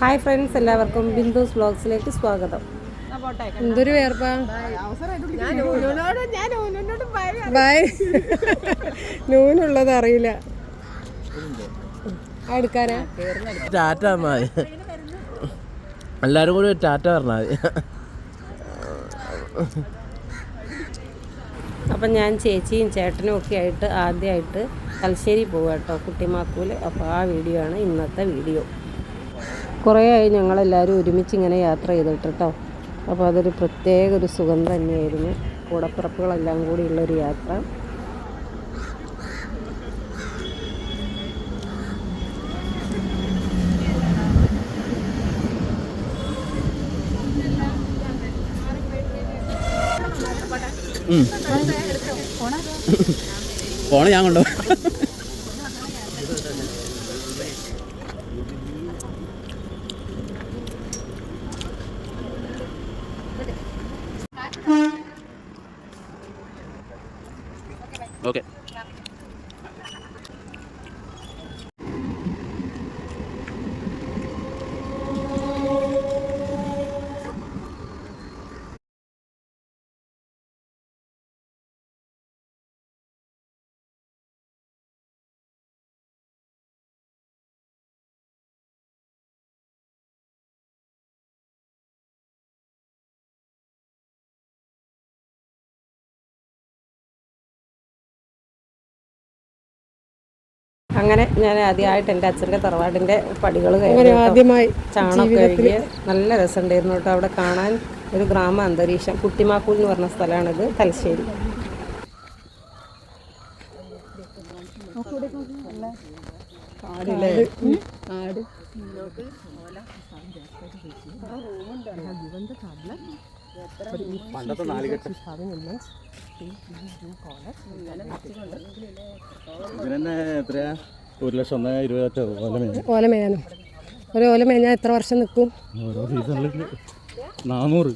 Hi friends എല്ലാവർക്കും ബിന്ദുസ് വ്ളോഗ്സിലേക്ക് സ്വാഗതം. എന്തൊരു വേർപ്പാ? നൂനുള്ളത് അറിയില്ല. എടുക്കാനാ ടാറ്റ മതി. എല്ലാവരും കൂടി ടാറ്റ പറഞ്ഞാൽ അപ്പം ഞാൻ ചേച്ചിയും ചേട്ടനും ഒക്കെ ആയിട്ട് ആദ്യമായിട്ട് തലശ്ശേരി പോവാട്ടോ കേട്ടോ കുട്ടിമാക്കൂൽ. അപ്പോൾ ആ വീഡിയോ ആണ് ഇന്നത്തെ വീഡിയോ. കുറേ ആയി ഞങ്ങളെല്ലാവരും ഒരുമിച്ച് ഇങ്ങനെ യാത്ര ചെയ്തിട്ട് കേട്ടോ അപ്പോൾ അതൊരു പ്രത്യേക ഒരു സുഖം തന്നെയായിരുന്നു. കൂടപ്പിറപ്പുകളെല്ലാം കൂടിയുള്ളൊരു യാത്ര. ഫോണ് ഞാൻ കൊണ്ടോ അങ്ങനെ ഞാൻ ആദ്യമായിട്ട് എന്റെ അച്ഛന്റെ തറവാടിന്റെ പടികൾ കയറി ആദ്യമായി ചാണകം കഴുകി നല്ല രസമുണ്ടായിരുന്നു കേട്ടോ. അവിടെ കാണാൻ ഒരു ഗ്രാമ അന്തരീക്ഷം. കുട്ടിമാക്കൂൽ എന്ന് പറഞ്ഞ സ്ഥലമാണിത് തലശ്ശേരി. പണ്ടത്തെ നാലുകെട്ട് ഇതിനെന്നെ എത്രയാ? ഒരു ലക്ഷം ഒന്നേ ഇരുപത്തോ ഓല മേയാനും. ഒരു ഓല മേഞ്ഞാൽ എത്ര വർഷം നിൽക്കും ഓരോ സീസണിൽ നാനൂറ്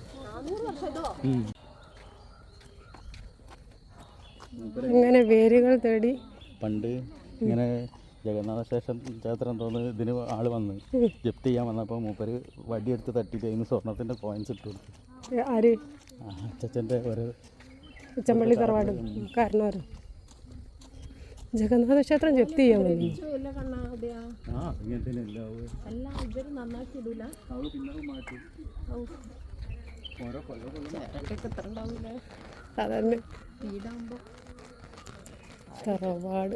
അങ്ങനെ വേരുകൾ തേടി. പണ്ട് ഇങ്ങനെ ജഗന്നാഥ ക്ഷേത്രം ക്ഷേത്രം തോന്നുന്നു ഇതിന് ആൾ വന്ന് ജപ്തി ചെയ്യാൻ വന്നപ്പോൾ മൂപ്പര് വടിയെടുത്ത് തട്ടിയിട്ട് അതിന് സ്വർണത്തിന്റെ കോയിൻസ് ഇട്ട് കൊടുത്തു. അച്ഛന്റെ ഒരു ഉച്ചമ്പള്ളി തറവാട് കാരണവർ ജഗന്നാഥ ക്ഷേത്രം ജപ്തി ചെയ്യാൻ ഇങ്ങനെ തന്നെ എല്ലാം അവൾ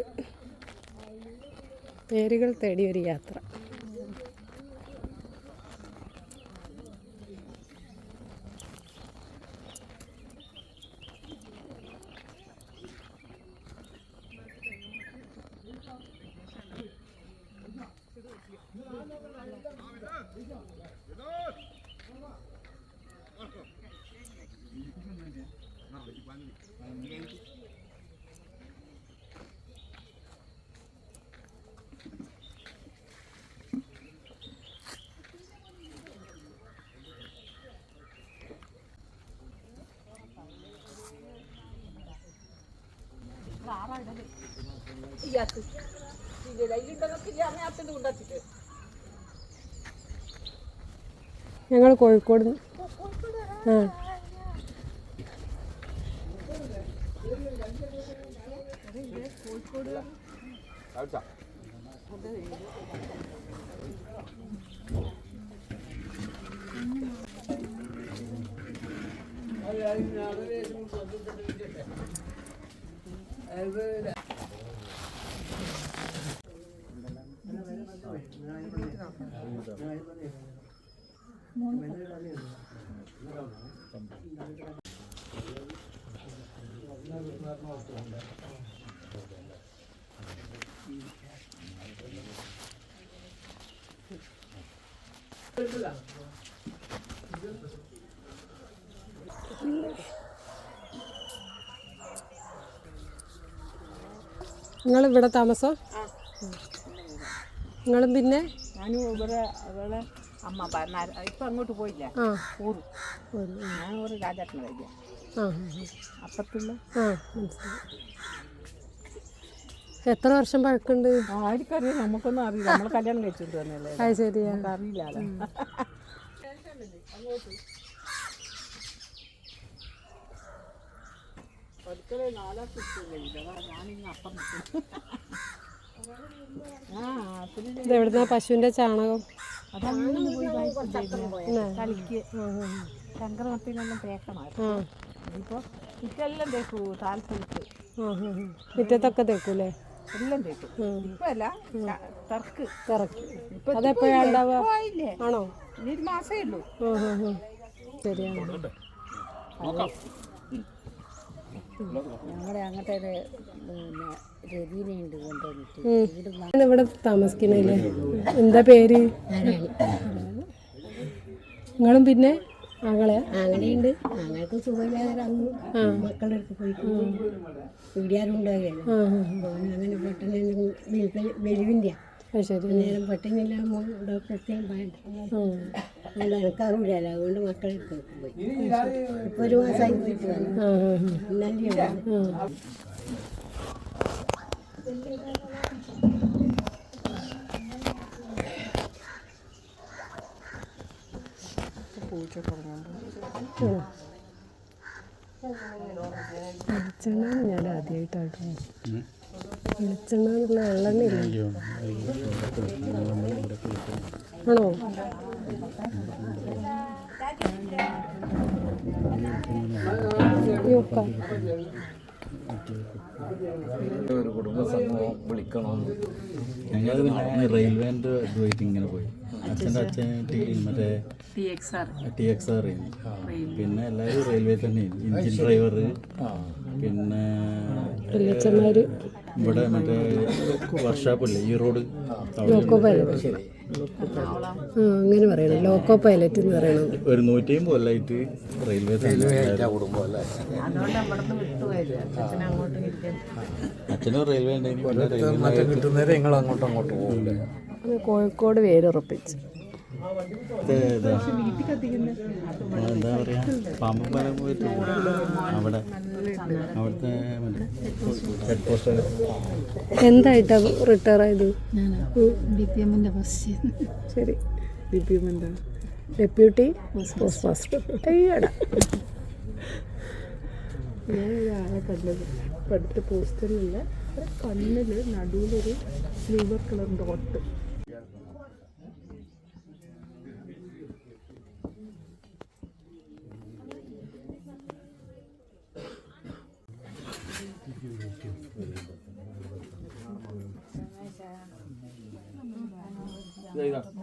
പിന്നെ മാറ്റി ഓരോ കൊല്ലം സാധാരണ തറവാട് പേരുകൾ തേടി ഒരു യാത്ര ഞങ്ങൾ കോഴിക്കോട് ആ നിങ്ങൾ ഇവിടെ താമസം നിങ്ങളും പിന്നെ? ഞാനും ഇവിടെ അവളെ അമ്മ ഇപ്പം അങ്ങോട്ട് പോയില്ല. ആ. ഞാൻ ഒരു കഴിക്കാം അപ്പത്തുള്ള എത്ര വർഷം പഴക്കുണ്ട്? ആർക്കറിയാം. നമുക്കൊന്നും അറിയില്ല. നമ്മൾ കല്യാണം കഴിച്ചിട്ട് തന്നെയല്ലേ അത് ശരിയാ. നമുക്ക് അറിയില്ലല്ലോ നാലാം പിന്നെ ഇത് എവിടുന്നാ പശുവിന്റെ ചാണകം? അതങ്ങനെ പോയി കളിക്ക് ശങ്കരമത്തിനെല്ലാം തേക്കണമായിരുന്നു ആ ഇനിയിപ്പോൾ ഇതെല്ലാം തേക്കൂ താല്പര്യത്ത് ആ ആ, ആ. മുറ്റത്തൊക്കെ തേക്കൂലേ? എല്ലാം തേക്കും. അതെപ്പോഴാ ഉണ്ടാവുക? ആണോ? ഇനി ഒരു മാസമേ ഉള്ളൂ. ആ ആ ആ ശരിയാണ്. ഞങ്ങളുടെ അങ്ങനത്തെ ഒരു പിന്നെ രതിനെയുണ്ട് കൊണ്ടുവന്നിട്ട്. ഇവിടെ താമസിക്കുന്നില്ലേ എന്താ പേര്? നിങ്ങളും പിന്നെ ആങ്ങളെ? ആങ്ങളെയുണ്ട്. ആങ്ങൾക്ക് സുഖമില്ലാതെ അന്ന് മക്കളുടെ അടുത്ത് പോയി വീടിയാരും ഉണ്ടാവുകയല്ലോ ആ ആ, അപ്പോൾ അങ്ങനെ പെട്ടെന്ന് വെലിവിന്റെ ശരി. നേരം പെട്ടെന്നില്ല ഡോക്ടർക്ക് വേണ്ട എനിക്കാകും അതുകൊണ്ട് എനിക്കറിയില്ലല്ലോ അതുകൊണ്ട് പോയി. ഇപ്പോൾ ഒരു മാസമായി പോയിട്ട് വന്നു. ഇന്നലെ. വെളിച്ചെണ്ണ ഞാൻ ആദ്യമായിട്ടാട്ടോ വെളിച്ചെണ്ണ എന്നുള്ള ആണോ? ഒരു കുടുംബ സംഘം വിളിക്കണം. ഞങ്ങൾ പിന്നെ റെയിൽവേന്റെ ഇതുമായിട്ട് ഇങ്ങനെ പോയി. അച്ഛന്റെ അച്ഛൻ ടി മറ്റേ T X R. T X R പിന്നെ എല്ലാവരും റെയിൽവേ തന്നെ എഞ്ചിൻ ഡ്രൈവർ പിന്നെ ഇവിടെ മറ്റേ വർക്ക്ഷോപ്പില്ലേ ഈ റോഡ് ലോക്കോ പൈലറ്റ് അങ്ങനെ പറയണം. ലോക്കോ പൈലറ്റ് എന്ന് പറയണം. ഒരു നൂറ്റി അമ്പത് കൊല്ലമായിട്ട് റെയിൽവേ തന്നെ അതുകൊണ്ട് അവിടെ നിന്ന് വിട്ടുപോയത് അച്ഛൻ അങ്ങോട്ട് കിട്ടും അച്ഛനും റെയിൽവേ കോഴിക്കോട് പേര് ഇതാ എന്താ പറയാ? പാമ്പുപാലം പോയിട്ട് അവിടെ അവിടുത്തെ ഹെഡ് പോസ്റ്റ് എന്തായിട്ടാ റിട്ടയർ ആയത്? ശരി ബി പി എം എന്താ ഡെപ്യൂട്ടി പോസ്റ്റ് മാസ്റ്റർ അയ്യടാ. ഞാൻ ഒരാളെ കണ്ടത് ഇപ്പം പോസ്റ്ററിലുള്ള കണ്ണിൽ നടുവിലൊരു സിൽവർ കളർ ഡോട്ട്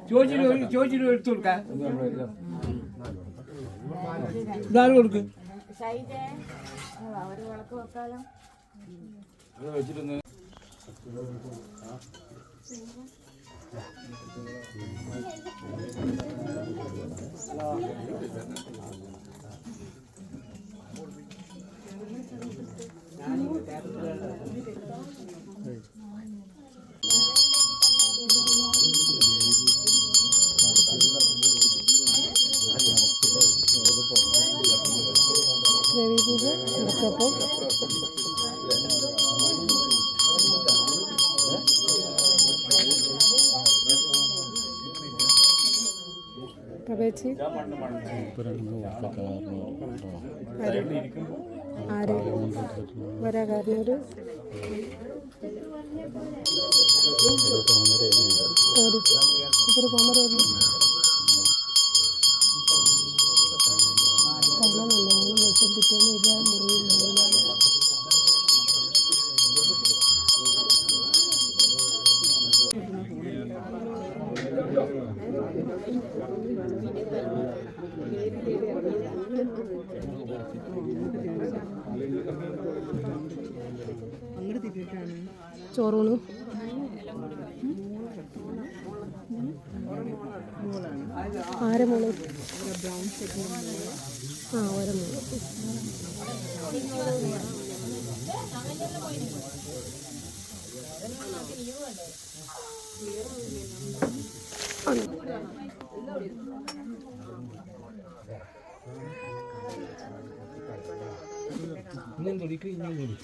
ചോദിച്ചിട്ട് ചോദിച്ചിട്ട് എടുത്തു കൊടുക്കാം. ഇതാര് കൊടുക്ക്? രവി പ്രവേശി ആര്? വരാ നല്ലോണം വിഷം കിട്ടാൻ ഒരു മുറിവുണ്ടാവില്ല ചോറൂണ്. ആ ഓരോ മോൾ. ഇന്നും തുടിക്കും ഇന്നും തുടി.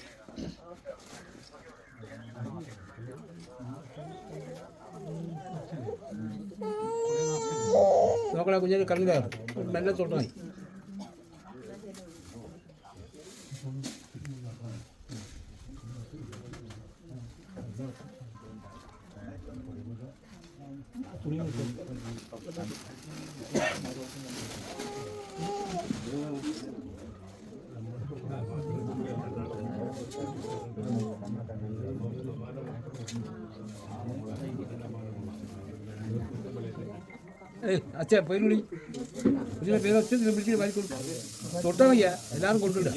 சோக்கடா கொஞ்சம் கலந்து நல்லா சொல்கிறேன் Thank you. അച്ഛാ പോയി വിളി ഇതിന്റെ പേര് അച്ഛൻ വിളിച്ചിട്ട് വാരി കൊടുക്കും. തൊട്ടാ മയ്യ എല്ലാവരും കൊടുക്കണ്ട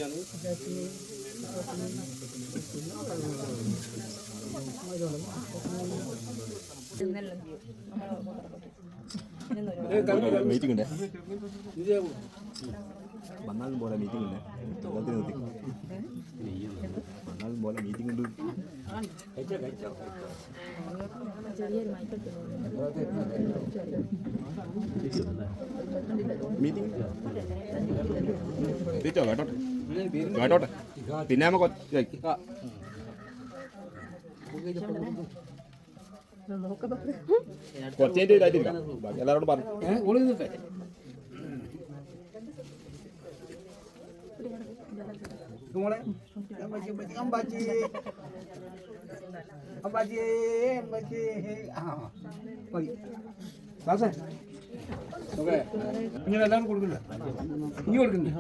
മീറ്റിംഗ് ഉണ്ട്? വന്നാലും പോലെ മീറ്റിംഗ് ഉണ്ട്. എല്ലാത്തിനും നിർത്തി. വന്നാലും പോലെ മീറ്റിംഗ് ഉണ്ട്. മീറ്റിംഗ് കേട്ടോട്ടെ? കേട്ടോട്ടെ? പിന്നെ നമുക്ക് കൊച്ചേന്റെ ഇതായിട്ടില്ല എല്ലാവരോടും പറഞ്ഞു ഏഹ് ഓളി നിൽക്കേ മോളെ അമ്പാച്ചി അമ്പാച്ചി അമ്പാച്ചി അമ്പാച്ചി ആ മതി ദാസേ ഓക്കെ ഇങ്ങനെ എല്ലാവരും കൊടുക്കണ്ട ഇനി കൊടുക്കണ്ടേ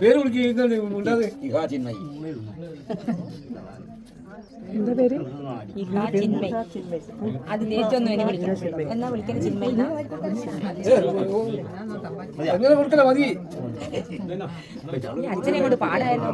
പേര് വിളിക്കുന്നത് ഉണ്ടാതെ എന്താ പേര്? അതിന് ഏറ്റവും ഇനി വിളിക്കണം എന്നാ വിളിക്കണം ചിന്മയി എങ്ങനെ കൊടുക്കല മതി? അച്ഛനെ കൊണ്ട് പാടായിരുന്നു.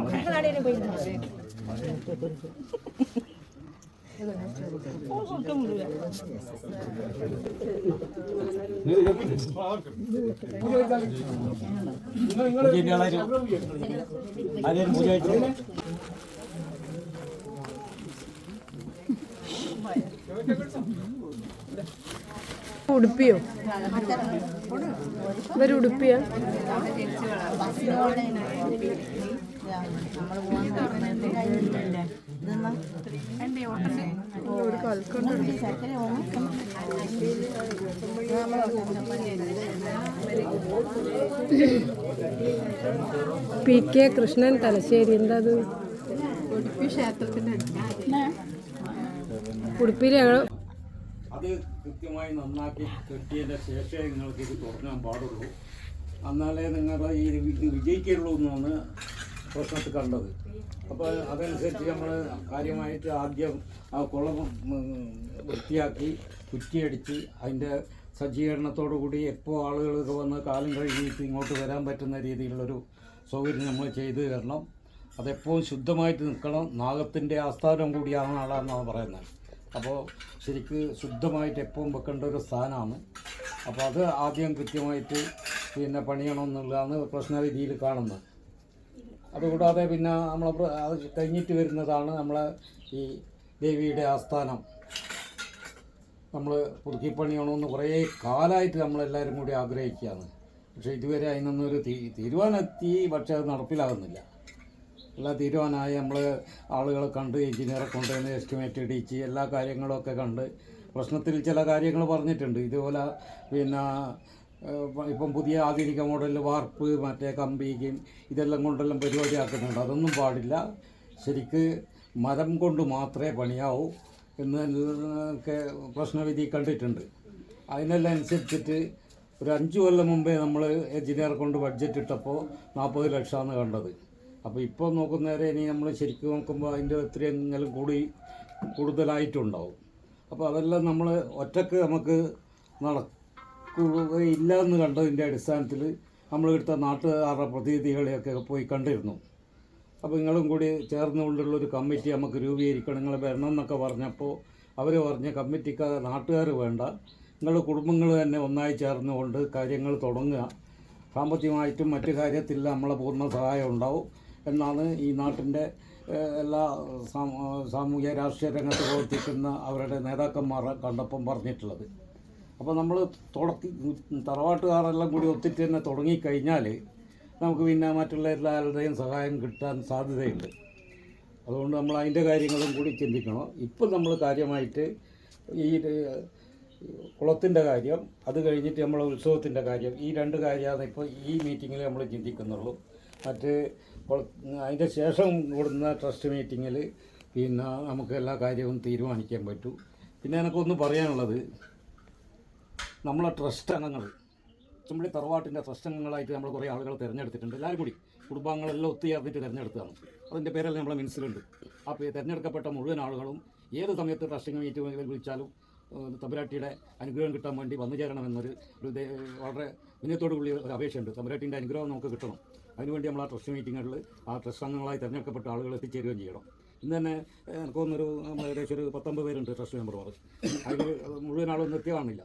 നാടേനും ഇവർ ഉടുപ്പിയോ? ഇവർ ഉടുപ്പിയാ പി കെ കൃഷ്ണൻ തലശ്ശേരി എന്താ അത് ഉടുപ്പിയിൽ ഞങ്ങൾ അത് കൃത്യമായി നന്നാക്കി കെട്ടിയതിന്റെ ശേഷമേ നിങ്ങൾക്ക് ഇത് തുടങ്ങാൻ പാടുള്ളൂ. എന്നാലേ നിങ്ങളുടെ ഈ ഇത് വിജയിക്കുള്ളൂ എന്നാണ് പ്രശ്നത്തിൽ കണ്ടത്. അപ്പോൾ അതനുസരിച്ച് നമ്മൾ കാര്യമായിട്ട് ആദ്യം ആ കുളം വൃത്തിയാക്കി കുറ്റിയടിച്ച് അതിന്റെ സജ്ജീകരണത്തോടു കൂടി എപ്പോൾ ആളുകളൊക്കെ വന്ന് കാലം കഴിഞ്ഞിട്ട് ഇങ്ങോട്ട് വരാൻ പറ്റുന്ന രീതിയിലുള്ളൊരു സൗകര്യം നമ്മൾ ചെയ്തു തരണം. അതെപ്പോഴും ശുദ്ധമായിട്ട് നിൽക്കണം. നാഗത്തിന്റെ ആസ്ഥാനം കൂടിയാണ് ആളാണെന്നാണ് പറയുന്നത്. അപ്പോൾ ശരിക്ക് ശുദ്ധമായിട്ട് എപ്പോഴും വെക്കേണ്ട ഒരു സ്ഥാനമാണ് അപ്പോൾ അത് ആദ്യം കൃത്യമായിട്ട് പിന്നെ പണിയണമെന്നുള്ളതാണ് പ്രശ്നവിധിയിൽ കാണുന്നത്. അതുകൂടാതെ പിന്നെ നമ്മൾ അത് കഴിഞ്ഞിട്ട് വരുന്നതാണ് നമ്മളെ ഈ ദേവിയുടെ ആസ്ഥാനം. നമ്മൾ പുതുക്കി പണിയണമെന്ന് കുറേ കാലമായിട്ട് നമ്മളെല്ലാവരും കൂടി ആഗ്രഹിക്കുകയാണ്. പക്ഷേ ഇതുവരെ അതിനൊന്നൊരു തീ തീരുമാനമെത്തി പക്ഷേ അത് നടപ്പിലാകുന്നില്ല. എല്ലാ തീരുമാനമായി നമ്മൾ ആളുകളെ കണ്ട് എഞ്ചിനീയറെ കൊണ്ടുവന്ന് എസ്റ്റിമേറ്റ് ഇടിച്ച് എല്ലാ കാര്യങ്ങളൊക്കെ കണ്ട് പ്രശ്നത്തിൽ ചില കാര്യങ്ങൾ പറഞ്ഞിട്ടുണ്ട്. ഇതുപോലെ പിന്നെ ഇപ്പം പുതിയ ആധുനിക മോഡൽ വാർപ്പ് മറ്റേ കമ്പിക്കും ഇതെല്ലാം കൊണ്ടെല്ലാം പരിപാടിയാക്കുന്നുണ്ട്. അതൊന്നും പാടില്ല. ശരിക്ക് മരം കൊണ്ട് മാത്രമേ പണിയാവൂ എന്ന് ഒക്കെ പ്രശ്നവിധി കണ്ടിട്ടുണ്ട്. അതിനെല്ലാം അനുസരിച്ചിട്ട് ഒരു അഞ്ച് കൊല്ലം മുമ്പേ നമ്മൾ എഞ്ചിനീയർ കൊണ്ട് ബഡ്ജറ്റ് ഇട്ടപ്പോൾ നാൽപ്പത് ലക്ഷമാണ് കണ്ടത്. അപ്പോൾ ഇപ്പോൾ നോക്കുന്നേരെ ഇനി നമ്മൾ ശരിക്കും നോക്കുമ്പോൾ അതിന്റെ എത്രയെങ്കിലും കൂടി കൂടുതലായിട്ടുണ്ടാവും. അപ്പോൾ അതെല്ലാം നമ്മൾ ഒറ്റയ്ക്ക് നമുക്ക് നടക്കുകയില്ല എന്ന് കണ്ടതിന്റെ അടിസ്ഥാനത്തിൽ നമ്മൾ എടുത്ത നാട്ടുകാരുടെ പ്രതിനിധികളെയൊക്കെ പോയി കണ്ടിരുന്നു. അപ്പോൾ നിങ്ങളും കൂടി ചേർന്നുകൊണ്ടുള്ള ഒരു കമ്മിറ്റി നമുക്ക് രൂപീകരിക്കണം. നിങ്ങൾ വരണം എന്നൊക്കെ പറഞ്ഞപ്പോൾ അവർ പറഞ്ഞ കമ്മിറ്റിക്ക് നാട്ടുകാർ വേണ്ട. നിങ്ങളുടെ കുടുംബങ്ങൾ തന്നെ ഒന്നായി ചേർന്നുകൊണ്ട് കാര്യങ്ങൾ തുടങ്ങുക. സാമ്പത്തികമായിട്ടും മറ്റു കാര്യത്തിൽ നമ്മളെ പൂർണ സഹായം ഉണ്ടാവും. എന്നാണ് ഈ നാട്ടിന്റെ എല്ലാ സാമൂഹ്യ രാഷ്ട്രീയ രംഗത്ത് പ്രവർത്തിക്കുന്ന അവരുടെ നേതാക്കന്മാർ കണ്ടപ്പം പറഞ്ഞിട്ടുള്ളത്. അപ്പോൾ നമ്മൾ തുടക്കി തറവാട്ടുകാരെല്ലാം കൂടി ഒത്തിട്ട് തന്നെ തുടങ്ങിക്കഴിഞ്ഞാൽ നമുക്ക് പിന്നെ മറ്റുള്ള എല്ലാവരുടെയും സഹായം കിട്ടാൻ സാധ്യതയുണ്ട്. അതുകൊണ്ട് നമ്മൾ അതിന്റെ കാര്യങ്ങളും കൂടി ചിന്തിക്കണം. ഇപ്പം നമ്മൾ കാര്യമായിട്ട് ഈ കുളത്തിന്റെ കാര്യം അത് കഴിഞ്ഞിട്ട് നമ്മളെ ഉത്സവത്തിന്റെ കാര്യം ഈ രണ്ട് കാര്യമാണ് ഇപ്പോൾ ഈ മീറ്റിങ്ങിൽ നമ്മൾ ചിന്തിക്കുന്നുള്ളൂ. മറ്റ് അതിന്റെ ശേഷം കൂടുന്ന ട്രസ്റ്റ് മീറ്റിങ്ങിൽ പിന്നെ നമുക്ക് എല്ലാ കാര്യവും തീരുമാനിക്കാൻ പറ്റൂ. പിന്നെ എനിക്കൊന്ന് പറയാനുള്ളത് നമ്മളെ ട്രസ്റ്റ് അംഗങ്ങൾ ചുമ്പളി തറവാട്ടിന്റെ ട്രസ്റ്റ് അംഗങ്ങളായിട്ട് നമ്മൾ കുറേ ആളുകൾ തിരഞ്ഞെടുത്തിട്ടുണ്ട്. എല്ലാവരും കൂടി കുടുംബാംഗങ്ങളെല്ലാം ഒത്തുചേർന്നിട്ട് തിരഞ്ഞെടുത്തതാണ്. അതിന്റെ പേരെല്ലാം നമ്മളെ മനസ്സിലുണ്ട് ആ തിരഞ്ഞെടുക്കപ്പെട്ട മുഴുവൻ ആളുകളും ഏത് സമയത്ത് ട്രസ്റ്റിംഗ് മീറ്റ് വിളിച്ചാലും തമ്പുരാട്ടിയുടെ അനുഗ്രഹം കിട്ടാൻ വേണ്ടി വന്നു ചേരണമെന്നൊരു ഒരു വളരെ വിനയത്തോടു ഒരു അപേക്ഷയുണ്ട്. തമ്പുരാട്ടിന്റെ അനുഗ്രഹം നമുക്ക് കിട്ടണം. അതിനുവേണ്ടി നമ്മൾ ആ ട്രസ്റ്റ് മീറ്റിങ്ങുകളിൽ ആ ട്രസ്റ്റ് അംഗങ്ങളായി തിരഞ്ഞെടുക്കപ്പെട്ട ആളുകൾ എത്തിച്ചേരുകയും ചെയ്യണം. ഇന്ന് തന്നെ എനിക്ക് തോന്നുന്നൊരു ഏകദേശം ഒരു പത്തൊമ്പത് പേരുണ്ട് ട്രസ്റ്റ് മെമ്പർമാർ അതിൽ മുഴുവൻ ആളൊന്നും എത്തിയാണില്ല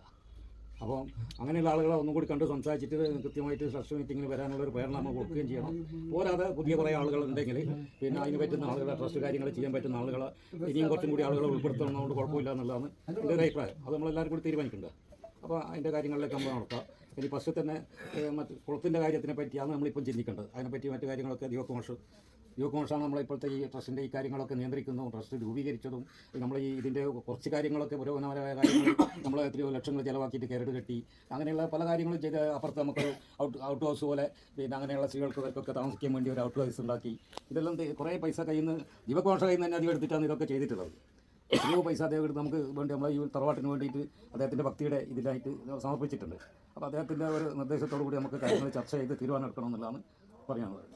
അപ്പോൾ അങ്ങനെയുള്ള ആളുകളെ ഒന്നും കൂടി കണ്ട് സംസാരിച്ചിട്ട് കൃത്യമായിട്ട് ട്രസ്റ്റ് മീറ്റിങ്ങിൽ വരാനുള്ള ഒരു പ്രേരണ നമ്മൾ കൊടുക്കുകയും ചെയ്യണം. പോരാതെ പുതിയ കുറേ ആളുകൾ ഉണ്ടെങ്കിൽ പിന്നെ അതിന് പറ്റുന്ന ആളുകളെ ട്രസ്റ്റ് കാര്യങ്ങൾ ചെയ്യാൻ പറ്റുന്ന ആളുകളെ ഇനിയും കുറച്ചും കൂടി ആളുകളെ ഉൾപ്പെടുത്തണമെന്നുകൊണ്ട് കുഴപ്പമില്ല എന്നുള്ളതാണ് എന്റെ ഒരു അഭിപ്രായം. അത് നമ്മളെല്ലാവരും കൂടി തീരുമാനിക്കേണ്ടത്. അപ്പോൾ അതിന്റെ കാര്യങ്ങളിലേക്ക് നമ്മൾ നടത്താം. ഇനി പശു തന്നെ മറ്റ് കുളത്തിന്റെ കാര്യത്തിനെ പറ്റിയാണ് നമ്മളിപ്പം ചിന്തിക്കേണ്ടത്. അതിനെപ്പറ്റി മറ്റു കാര്യങ്ങളൊക്കെ മാഷ് ദീപക് മാഷാണ് നമ്മളിപ്പോഴത്തെ ഈ ട്രസ്റ്റിന്റെ ഈ കാര്യങ്ങളൊക്കെ നിയന്ത്രിക്കുന്നതും ട്രസ്റ്റ് രൂപീകരിച്ചതും നമ്മൾ ഈ ഇതിന്റെ കുറച്ച് കാര്യങ്ങളൊക്കെ പുരോഗമനപരമായ കാര്യങ്ങൾ നമ്മൾ എത്രയോ ലക്ഷങ്ങൾ ചിലവാക്കിയിട്ട് കരട് കെട്ടി അങ്ങനെയുള്ള പല കാര്യങ്ങളും ചെയ്ത് അപ്പുറത്ത് നമുക്ക് ഔട്ട് ഔട്ട് ഹൗസ് പോലെ പിന്നെ അങ്ങനെയുള്ള സ്ത്രീകൾക്ക് ഇവർക്കൊക്കെ താമസിക്കാൻ വേണ്ടി ഒരു ഔട്ട് ഹൗസ് ഉണ്ടാക്കി. ഇതെല്ലാം കുറേ പൈസ കയ്യിൽ നിന്ന് മാഷ കയ്യിൽ നിന്ന് തന്നെ അധികം എടുത്തിട്ടാണ് ഇതൊക്കെ ചെയ്തിട്ടുള്ളത്. എത്രയോ പൈസ അദ്ദേഹം എടുത്ത് നമുക്ക് വേണ്ടി നമ്മൾ ഈ തറവാട്ടിന് വേണ്ടിയിട്ട് അദ്ദേഹത്തിന്റെ ഭക്തിയുടെ ഇതിലായിട്ട് സമർപ്പിച്ചിട്ടുണ്ട്. അപ്പോൾ അദ്ദേഹത്തിന്റെ ഒരു നിർദ്ദേശത്തോടു കൂടി നമുക്ക് കാര്യങ്ങൾ ചർച്ച ചെയ്ത് തീരുമാനം എടുക്കണം എന്നുള്ളതാണ് പറയാനുള്ളത്.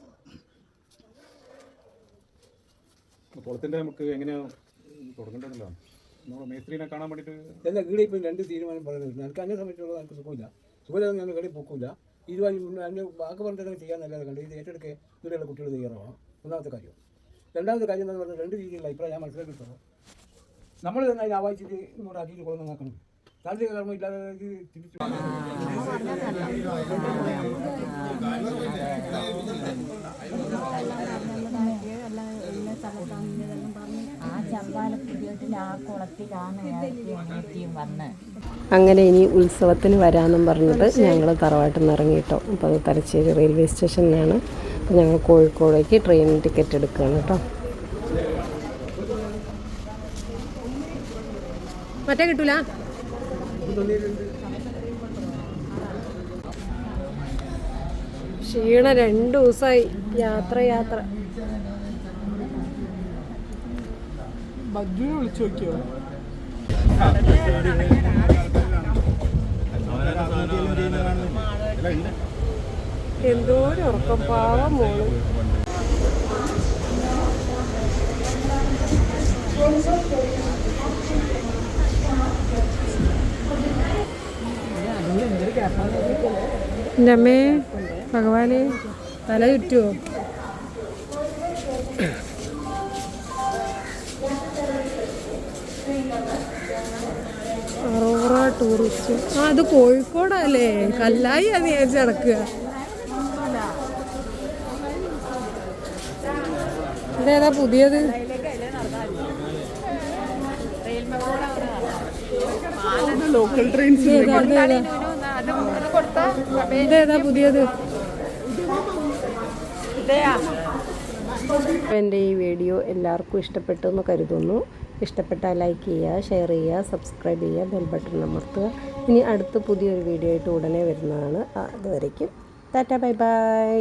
കുളത്തിന്റെ നമുക്ക് എങ്ങനെയാണ് തുടങ്ങേണ്ടതല്ലോ നമ്മൾ മേസ്ത്രീനെ കാണാൻ വേണ്ടിയിട്ട് എന്താ ഇവിടെ ഇപ്പം രണ്ട് തീരുമാനം പറയുന്നത് എനിക്ക് അങ്ങനെ സമയത്തുള്ളത് എനിക്ക് സുഖമില്ല. സുഖമില്ല ഞാൻ കളി പോക്കില്ല ഇരുപത് അതിന് ബാക്കി പറഞ്ഞിട്ട് ചെയ്യാനല്ലാതെ കണ്ട് ഇത് ഏറ്റെടുക്കുക ഇവിടെയുള്ള കുട്ടികൾ തയ്യാറാവണം. ഒന്നാമത്തെ കാര്യം. രണ്ടാമത്തെ കാര്യം എന്ന് പറഞ്ഞാൽ രണ്ട് രീതിയിലുള്ള അഭിപ്രായം ഞാൻ മനസ്സിലാക്കിയിട്ടുള്ളൂ. നമ്മൾ തന്നെ അതിനെ ആവാഹിച്ചിട്ട് ഇങ്ങോട്ട് ആക്കിയിട്ട് കുളം നന്നാക്കണം താല്പര്യ കർമ്മം ഇല്ലാതെ തിരിച്ചു ആ ചമ്പാലപ്പുതിയത്തിൽ ആ കുളത്തിലാണ് എണ്ണൂറ്റിയും വന്ന് അങ്ങനെ ഇനി ഉത്സവത്തിന് വരാമെന്നും പറഞ്ഞിട്ട് ഞങ്ങൾ തറവാട്ടിൽ നിന്ന് ഇറങ്ങിയിട്ടോ. അപ്പോൾ അത് തലശ്ശേരി റെയിൽവേ സ്റ്റേഷനിലാണ്. അപ്പോൾ ഞങ്ങൾ കോഴിക്കോടേക്ക് ട്രെയിൻ ടിക്കറ്റ് എടുക്കുകയാണ് കേട്ടോ. മറ്റേ കിട്ടൂല? ക്ഷീണം രണ്ടു ദിവസമായി യാത്ര യാത്ര. എന്തോ ഒരു ഉറക്കം. പാവം മോൾ. എന്റെ അമ്മേ ഭഗവാനെ തല ചുറ്റുമോ അറോറ ടൂറിസ്റ്റ് ആ അത് കോഴിക്കോടല്ലേ? കല്ലായി അത് വിചാരിച്ച് നടക്കുക. ഇതേതാ പുതിയത്? ലോക്കൽ ട്രെയിൻസ് ഇതേതാ പുതിയത്? എന്റെ ഈ വീഡിയോ എല്ലാവർക്കും ഇഷ്ടപ്പെട്ടു എന്ന് കരുതുന്നു. ഇഷ്ടപ്പെട്ടാൽ ലൈക്ക് ചെയ്യുക ഷെയർ ചെയ്യുക സബ്സ്ക്രൈബ് ചെയ്യുക ബെൽ ബട്ടൺ അമർത്തുക. ഇനി അടുത്ത പുതിയൊരു വീഡിയോ ആയിട്ട് ഉടനെ വരുന്നതാണ്. അതുവരയ്ക്കും ടാറ്റ ബൈ ബൈ.